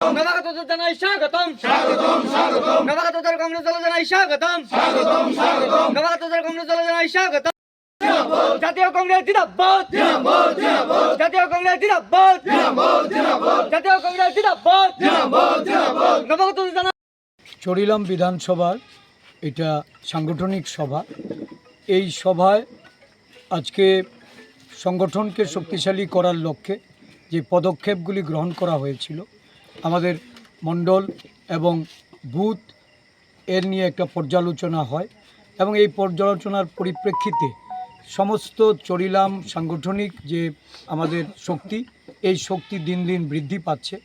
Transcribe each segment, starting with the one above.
নবাগত জানাই স্বাগতম। স্বাগতম স্বাগতম। নবাগত কংগ্রেস দল জানাই স্বাগতম। স্বাগতম স্বাগতম। নবাগত কংগ্রেস দল জানাই স্বাগতম। জাতীয় কংগ্রেস জিন্দাবাদ জিন্দাবাদ জিন্দাবাদ জাতীয় কংগ্রেস জিন্দাবাদ জিন্দাবাদ জিন্দাবাদ জাতীয় কংগ্রেস জিন্দাবাদ জিন্দাবাদ জিন্দাবাদ নবাগত জানাই চরিলাম বিধানসভার এটা সাংগঠনিক সভা। এই সভায় আজকে সংগঠনকে শক্তিশালী করার লক্ষ্যে যে পদক্ষেপগুলি গ্রহণ করা হয়েছিল আমাদের মণ্ডল এবং বুথ এর নিয়ে একটা পর্যালোচনা হয় এবং এই পর্যালোচনার পরিপ্রেক্ষিতে সমস্ত চরিলাম সাংগঠনিক যে আমাদের শক্তি, এই শক্তি দিন দিন বৃদ্ধি পাচ্ছে।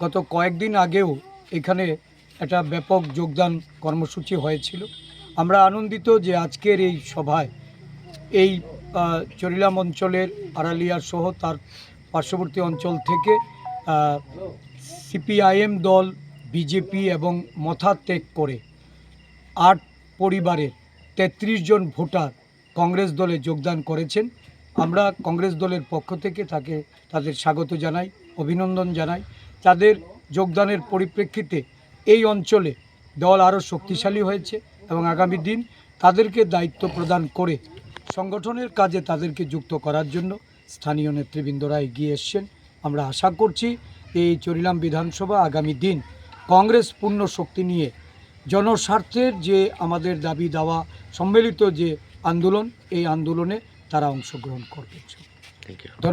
গত কয়েকদিন আগেও এখানে একটা ব্যাপক যোগদান কর্মসূচি হয়েছিল। আমরা আনন্দিত যে আজকের এই সভায় এই চরিলাম অঞ্চলের আড়ালিয়া সহ তার পার্শ্ববর্তী অঞ্চল থেকে সিপিআইএম দল, বিজেপি এবং মথা ত্যাগ করে আট পরিবারের তেত্রিশ জন ভোটার কংগ্রেস দলে যোগদান করেছেন। আমরা কংগ্রেস দলের পক্ষ থেকে তাকে, তাদের স্বাগত জানাই, অভিনন্দন জানাই। তাদের যোগদানের পরিপ্রেক্ষিতে এই অঞ্চলে দল আরও শক্তিশালী হয়েছে এবং আগামী দিন তাদেরকে দায়িত্ব প্রদান করে সংগঠনের কাজে তাদেরকে যুক্ত করার জন্য স্থানীয় নেতৃবৃন্দরা এগিয়ে এসছেন। আমরা আশা করছি এই চরিলাম বিধানসভা আগামী দিন কংগ্রেস পূর্ণ শক্তি নিয়ে জনস্বার্থের যে আমাদের দাবি দাওয়া সম্মিলিত যে আন্দোলন এই আন্দোলনে তারা অংশগ্রহণ করবে। Thank you